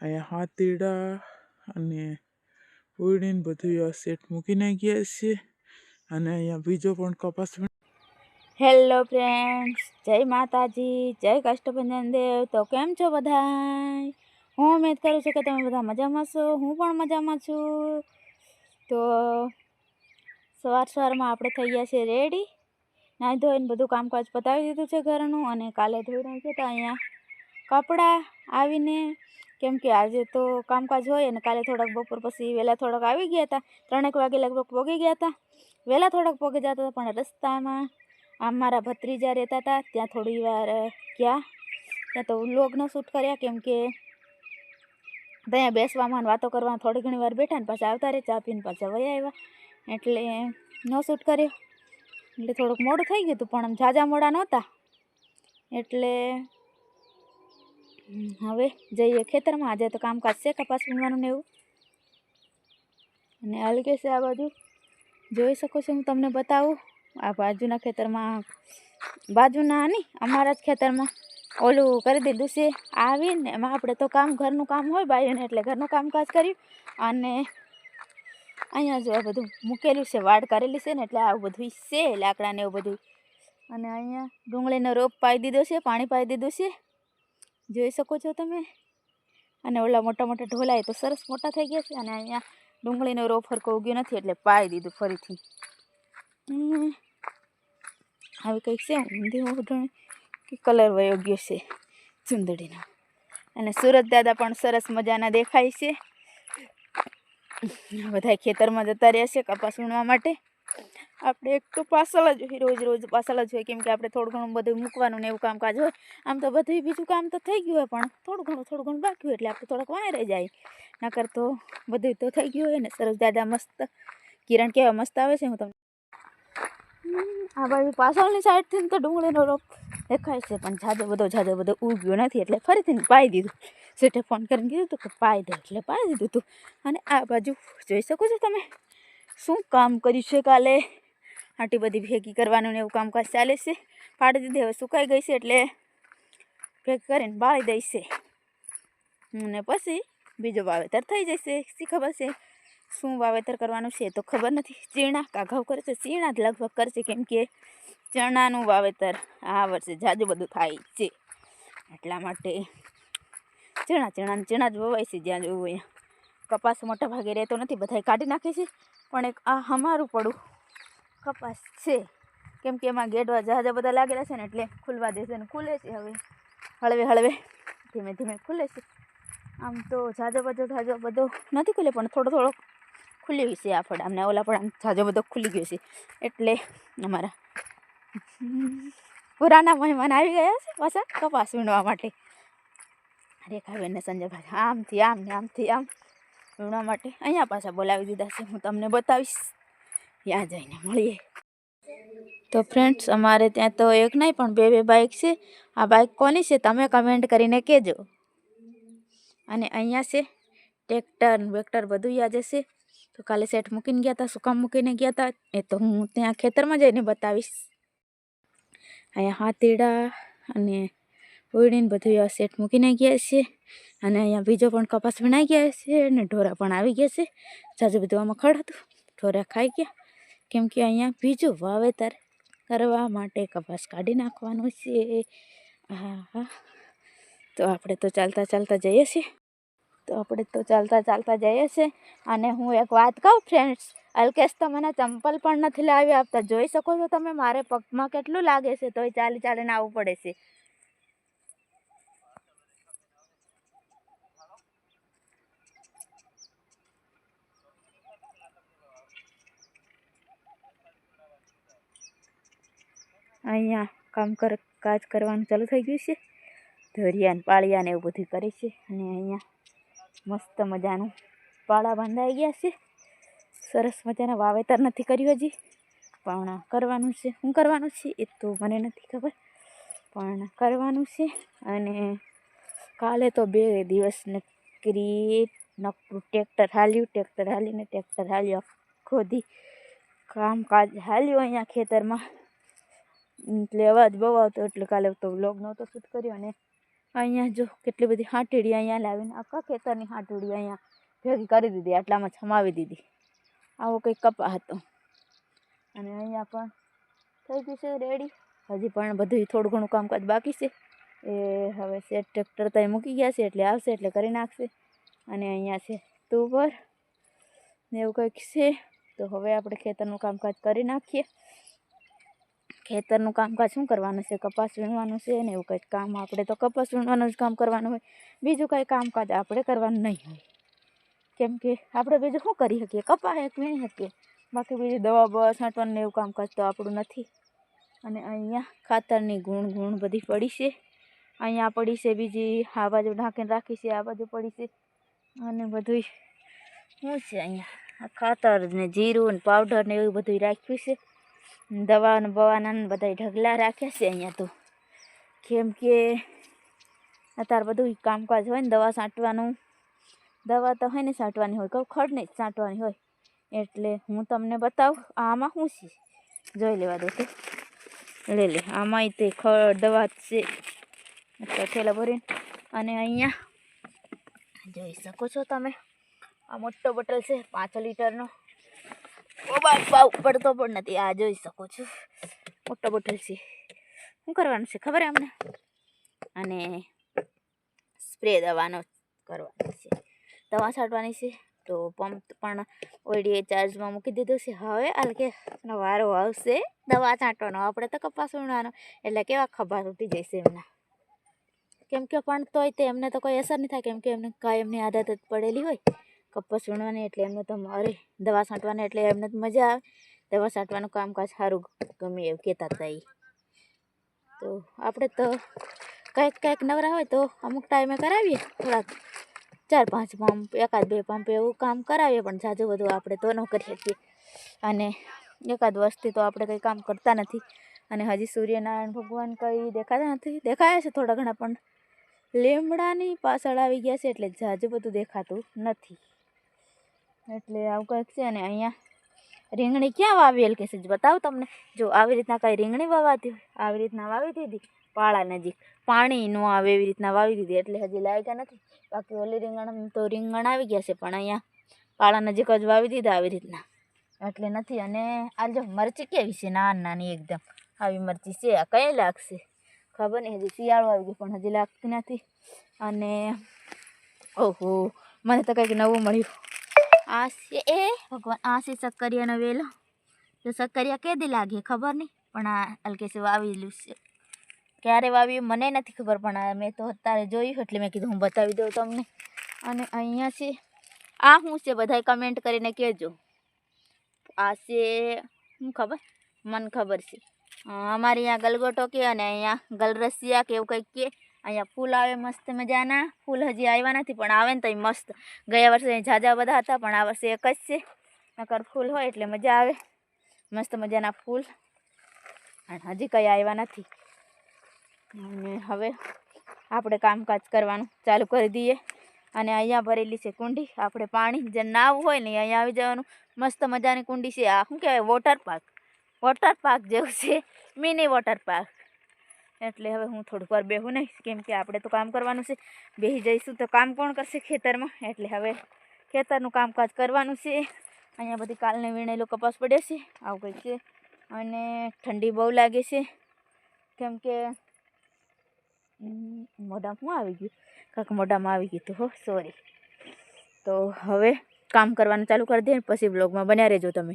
અહીંયા હાથીડા અને ઉડીને બધું આ સેટ મૂકીને ગયા છે. અને અહીંયા બીજો પણ કપાસ હેલો ફ્રેન્ડ્સ જય માતાજી, જય કષ્ટભંજન દેવ. તો કેમ છો બધાય? હું ઉમેદ કરું છું કે તમે બધા મજામાં છો, હું પણ મજામાં છું. તો સવાર સવારમાં આપણે થઈ ગયા છીએ રેડી નાહી ધોઈને બધું કામકાજ પતાવી દીધું છે ઘરનું અને કાલે ધોઈ નાખ્યું તો અહીંયા કપડાં આવીને કેમ કે આજે તો કામકાજ હોય અને કાલે થોડાક બપોર પછી વહેલા થોડાક આવી ગયા હતા. ત્રણેક વાગે લગભગ પોગી ગયા હતા. વહેલા થોડાક પોગી જતા હતા, પણ રસ્તામાં આમ મારા ભત્રીજા રહેતા હતા. ત્યાં થોડી વાર ગયા. ત્યાં તો લોગનો શૂટ કર્યા, કેમ કે ત્યાં બેસવામાં વાતો કરવામાં થોડી ઘણી વાર બેઠા ને પાછા આવતા રહે, ચા પીને પાછા વયા આવ્યા. એટલે ન શૂટ કર્યો. એટલે થોડુંક મોડું થઈ ગયું હતું, પણ આમ ઝાઝા મોડા નહોતા. એટલે હવે જઈએ ખેતરમાં. આજે તો કામકાજ છે કપાસ વીણવાનું ને એવું. અને અલગે છે આ બાજુ. જોઈ શકો છો, હું તમને બતાવું. આ બાજુના ખેતરમાં, બાજુના નહીં, અમારા જ ખેતરમાં ઓલું કરી દીધું છે. આવીને એમાં આપણે તો કામ, ઘરનું કામ હોય બાયુને એટલે ઘરનું કામકાજ કર્યું. અને અહીંયા જો આ બધું મૂકેલું છે, વાડ કરેલી છે ને, એટલે આવું બધું છે, લાકડાને એવું બધું અને અહીંયા ડુંગળીનો રોપ પાઈ દીધો છે, પાણી પાઈ દીધું છે. જોઈ શકો છો તમે. અને ઓલા મોટા મોટા ઢોલા તો સરસ મોટા થઈ ગયા છે અને અહીંયા ડુંગળીનો રો ફરકો ઉગ્યો નથી એટલે પાઈ દીધું ફરીથી. આવી કંઈક છે ઊંધી કે કલર વયો ગયો છે ચુંદડીનો. અને સુરત દાદા પણ સરસ મજાના દેખાય છે. બધા ખેતરમાં જતા રહ્યા છે કપાસ વીણવા માટે. આપણે એક તો પાસળ જ હોય, રોજ રોજ પાસળ જ હોય, કેમ કે આપણે થોડું ઘણું બધું મૂકવાનું ને એવું કામકાજ હોય. આમ તો બધું બીજું કામ તો થઈ ગયું હોય, પણ થોડું ઘણું થોડું ઘણું બાકી હોય, એટલે આપણે થોડાક વાંય રહી જાય. નકર તો બધું તો થઈ ગયું હોય ને, સરસ દાદા મસ્ત, કિરણ કેવા મસ્ત આવે છે, હું તમને આ બાજુ પાછળની સાઈડથી તો ડુંગળીનો રોપ દેખાય છે, પણ જાજો બધો જાજો બધો ઉગ્યો નથી, એટલે ફરીથી પાઈ દીધું. સેઠે ફોન કરીને કીધું હતું કે પાઈ દે, એટલે પાઈ દીધું હતું અને આ બાજુ જોઈ શકો છો તમે? શું કામ કર્યું છે કાલે? આટલી બધી ભેગી કરવાનું ને એવું કામકાજ ચાલે છે. પાડી દીધી હવે સુકાઈ ગઈ છે એટલે ભેગી કરીને બાળી દઈશે અને પછી બીજો વાવેતર થઈ જશે. શી ખબર છે? શું વાવેતર કરવાનું છે તો ખબર નથી. ચીણા કા ઘઉં કરે છે. ચીણા જ લગભગ કરશે કેમ કે ચણાનું વાવેતર આ વર્ષે જાજુ બધું થાય છે. એટલા માટે ચણા ચણા ચણા જ વવાય છે જ્યાં જોવું કપાસ મોટા ભાગે રહેતો નથી, બધાય કાઢી નાખે છે. પણ એક આ અમારું પડું કપાસ છે. કેમ કે એમાં ગેડવા જહાજા બધા લાગેલા છે ને એટલે ખુલવા દેશે ને ખુલે છે હવે. હળવે હળવે. ધીમે ધીમે ખુલે છે. આમ તો જાજો બધો જાજો બધો નથી ખુલે પણ થોડો થોડો ખુલ્યું છે આ ફળ. આમને ઓલા પણ આમ જાજો બધો ખુલી ગયો છે. એટલે અમારા પુરાના મહેમાન આવી ગયા છે પાછા કપાસ વીણવા માટે. રેખાબેન ને સંજયભાઈ આમથી આમ ને આમથી, આમ વીણવા માટે અહીંયા પાછા બોલાવી દીધા છે. હું તમને બતાવીશ. ત્યાં જઈને મળીએ. તો ફ્રેન્ડ્સ અમારે ત્યાં તો એક નહીં, પણ બે બે બાઇક છે. આ બાઇક કોની છે, તમે કમેન્ટ કરીને કહેજો. અને અહીંયા છે ટ્રેક્ટર વેક્ટર બધું યાદ હશે. તો કાલે સેટ મૂકીને ગયા હતા શું કામ મૂકીને ગયા હતા એ તો હું ત્યાં ખેતરમાં જઈને બતાવીશ. અહીંયા હાથીડા અને ઉડીને બધું એવા સેટ મૂકીને ગયા છે. અને અહીંયા બીજો પણ કપાસ વીણાઈ ગયા છે અને ઢોરા પણ આવી ગયા છે. જાજુ બધું આમાં ખડ હતું, ઢોરા ખાઈ ગયા. કેમ કે અહીંયા બીજું વાવેતર કરવા માટે કપાસ કાઢી નાખવાનું છે. હા હા તો આપણે તો ચાલતા ચાલતા જઈએ છીએ. તો આપણે તો ચાલતા ચાલતા જઈએ છીએ. અને હું એક વાત કહું ફ્રેન્ડ્સ અલ્કેશ તો મને ચંપલ પણ નથી લાવી આપતા. જોઈ શકો છો તમે, મારે પગમાં કેટલું લાગે છે, તોય ચાલી ચાલીને આવવું પડે છે. અહીંયા કામ કર, કાજ કરવાનું ચાલુ થઈ ગયું છે. ધોરિયાને પાળિયાને એવું બધું કરે છે અને અહીંયા મસ્ત મજાનું પાળા બાંધાઈ ગયા છે. સરસ મજાના વાવેતર નથી કર્યું હજી, પણ કરવાનું છે. શું કરવાનું છે એ તો મને નથી ખબર, પણ કરવાનું છે. અને કાલે તો બે દિવસ નકરી નકરું ટ્રેક્ટર હાલ્યું, ટ્રેક્ટર હાલીને ટ્રેક્ટર હાલ્યું, આખો દી કામકાજ હાલ્યું અહીંયા ખેતરમાં. એટલે અવાજ બહુ આવતો એટલે કાલે તો વ્લોગ નહોતો શૂટ કર્યો અને અહીંયા જો કેટલી બધી હાંટીડી અહીંયા લાવીને, આખા ખેતરની હાંટીડી અહીંયા ભેગી કરી દીધી, આટલામાં છમાવી દીધી. આવો કંઈક કપા હતો. અને અહીંયા પણ થઈ ગયું છે રેડી હજી પણ બધું થોડું ઘણું કામકાજ બાકી છે. એ હવે સેટ ટ્રેક્ટર તો મૂકી ગયા છે, એટલે આવશે, એટલે કરી નાખશે. અને અહીંયા છે તુવર ને એવું કંઈક છે. તો હવે આપણે ખેતરનું કામકાજ કરી નાખીએ. ખેતરનું કામકાજ શું કરવાનું છે? કપાસ વીણવાનું છે ને એવું કંઈક કામ? આપણે તો કપાસ વીણવાનું જ કામ કરવાનું હોય. બીજું કાંઈ કામકાજ આપણે કરવાનું નહીં હોય. કેમ કે આપણે બીજું શું કરી શકીએ? કપાસ એક વીણી શકીએ. બાકી બીજું દવા બવા છાંટવાનું એવું કામકાજ તો આપણું નથી. અને અહીંયા ખાતરની ગુણ ગુણ બધી પડી છે. અહીંયા પડી છે બીજી આ બાજુ ઢાંકીને રાખી છે, આ બાજુ પડી છે. અને બધું શું છે અહીંયા? ખાતર ને જીરું ને પાવડર ને એવું બધું રાખ્યું છે. દવા ને બવાના બધા ઢગલા રાખ્યા છે અહીંયા તો. કેમ કે અત્યારે બધું કામકાજ હોય ને દવા છાંટવાનું દવા તો હોય ને છાંટવાની હોય કહું ખડ જ છાંટવાની હોય. એટલે હું તમને બતાવું, આમાં શું છે? જોઈ લેવા દો તો. લે લે, આમાંય તે ખડ, દવા છે. કઠેલા ભરીને અને અહીંયા જોઈ શકો છો તમે. આ મોટો બોટલ છે, પાંચ લીટરનો. ઓ પડતો પણ નથી. આ જોઈ શકો છો. મોટો બોટલ છે. શું કરવાનું છે ખબર અમને? અને સ્પ્રે દવાનો કરવાનો છે. દવા છાંટવાની છે. તો પંપ પણ ઓઈડીએ ચાર્જમાં મૂકી દીધો છે. હવે હલકે વારો આવશે. દવા છાંટવાનો. આપણે તો કપાસ ઉણવાનો એટલે કેવા ખભા તૂટી જશે એમના. કેમ કે પણ તોય તે એમને તો કોઈ અસર નહીં થાય. કેમ કે એમને કાયમની આદત જ પડેલી હોય. કપાસ વીણવાની એટલે એમને તો અરે, દવા છાંટવાની એટલે એમને તો મજા આવે. દવા છાંટવાનું કામકાજ સારું ગમે એવું કહેતા હતા તો આપણે તો કંઈક કંઈક નવરા હોય તો અમુક ટાઈમે કરાવીએ. થોડાક ચાર પાંચ પંપ એકાદ બે પંપ એવું કામ કરાવીએ, પણ જાજુ બધું આપણે તો ન કરી શકીએ અને એકાદ વર્ષથી તો આપણે કંઈ કામ કરતા નથી. અને હજી સૂર્યનારાયણ ભગવાન કંઈ દેખાતા નથી. દેખાયા છે થોડા ઘણા, પણ લીમડાની પાછળ આવી ગયા છે એટલે જાજુ બધું દેખાતું નથી. એટલે આવું કંઈક છે અને અહીંયા રીંગણી ક્યાં વાવેલ કે છે? બતાવું તમને. જો આવી રીતના કાંઈ રીંગણી વાવાતી આવી રીતના વાવી દીધી. પાળા નજીક. પાણી ન આવે એવી રીતના વાવી દીધી. એટલે હજી લાગ્યા નથી. બાકી ઓલી રીંગણ તો રીંગણ આવી ગયા છે, પણ અહીંયા પાળા નજીક જ વાવી દીધા આવી રીતના. એટલે નથી. અને આ જો મરચી કેવી છે? નાની નાની એકદમ. આવી મરચી છે. આ કઈ લાગશે? ખબર નહીં. હજી શિયાળો આવી ગયો, પણ હજી લાગતી નથી. અને ઓહો, મને તો કંઈક નવું મળ્યું. આ એ ભગવાન આ છે સક્કરિયાનો વેલો. તો સક્કરિયા કેદી લાગે ખબર નહીં પણ આ હલકે છે વાવેલું છે. ક્યારે વાવ્યું મને નથી ખબર, પણ મેં તો અત્યારે જોયું એટલે મેં કીધું હું બતાવી દઉં તમને. અને અહીંયા છે, આ શું છે બધાય કમેન્ટ કરીને કહેજો. આ શું ખબર? મને ખબર છે. અમારે અહીંયા ગલગોટો કે અને અહીંયા ગલરસિયા કે એવું કંઈક કે. અહીંયા ફૂલ આવે મસ્ત મજાના. ફૂલ હજી આવ્યા નથી, પણ આવે ને તો મસ્ત. ગયા વર્ષે અહીં ઝાઝા બધા હતા, પણ આ વર્ષે એક જ છે. નકર ફૂલ હોય એટલે મજા આવે. મસ્ત મજાના ફૂલ. અને હજી કંઈ આવ્યા નથી. અને હવે આપણે કામકાજ કરવાનું ચાલુ કરી દઈએ. અને અહીંયા ભરેલી છે કુંડી. આપણે પાણી, જે નાવું હોય ને અહીંયા આવી જવાનું. મસ્ત મજાની કુંડી છે. આ શું કહેવાય? વોટર પાર્ક વોટર પાર્ક જેવું છે. મિની વોટર પાર્ક એટલે હવે હું થોડીક વાર બેહું નહીં કેમ કે આપણે તો કામ કરવાનું છે. બેસી જઈશું તો કામ કોણ કરશે ખેતરમાં? એટલે હવે ખેતરનું કામકાજ કરવાનું છે. અહીંયા બધી કાલને વીણેલો કપાસ પડ્યો છે, આવું કંઈક છે. અને ઠંડી બહુ લાગે છે. કેમ કે શું આવી ગયું. કાંક મોઢામાં આવી ગયું હો સોરી તો હવે કામ કરવાનું ચાલુ કરી દે પછી બ્લોગમાં બન્યા રહેજો તમે.